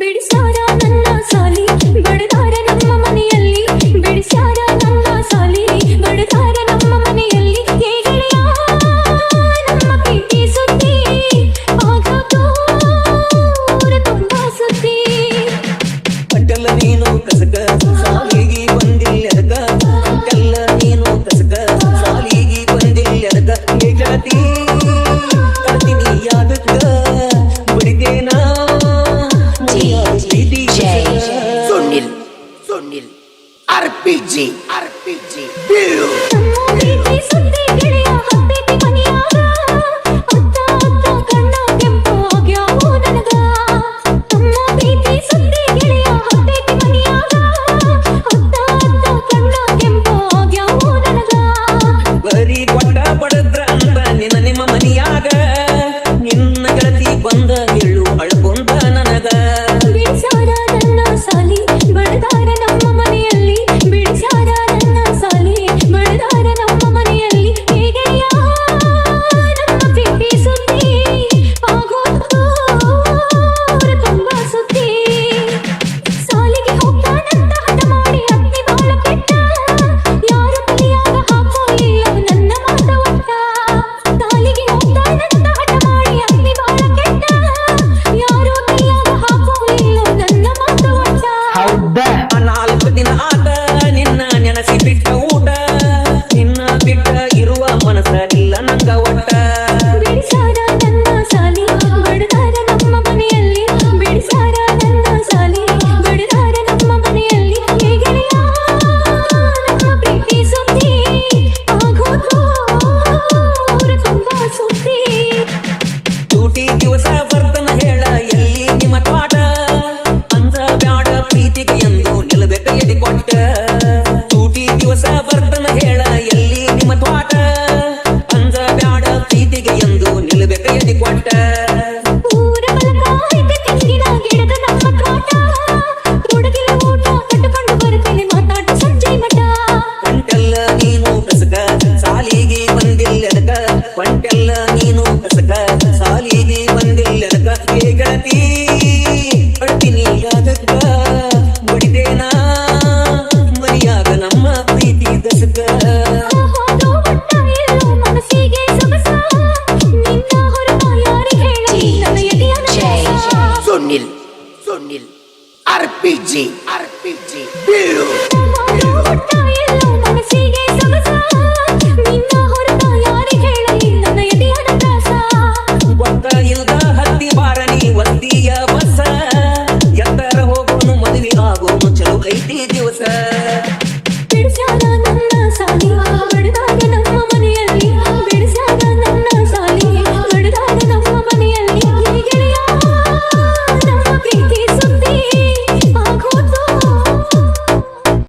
ಬಿಡಿಸಾರ ನನ್ನ ಸಾಲಿ ಬಡದಾರನ RPG, RPG, build. ದಿವಸ ವರ್ತನ ಹೇಳ ಎಲ್ಲಿ ನಿಮ್ಮ ಪಾಠ ಅಂದ ಬ್ಯಾಡ ಪ್ರೀತಿಗೆ ಎಂದು ನಿಲ್ಲಬೇಕ ಎದೆ ಕೊಟ್ಟ ತೂಟಿ ದಿವಸ ವರ್ತನ ಹೇಳ ಎಲ್ಲಿ ನಿಮ್ಮ ತ್ವಾಟ ಅಂದ ಬ್ಯಾಡ ಪ್ರೀತಿಗೆ ಎಂದು ನಿಲ್ಲಬೇಕ ಎದೆ ಕೊಟ್ಟ সুনীল আর পিজি আর পিজি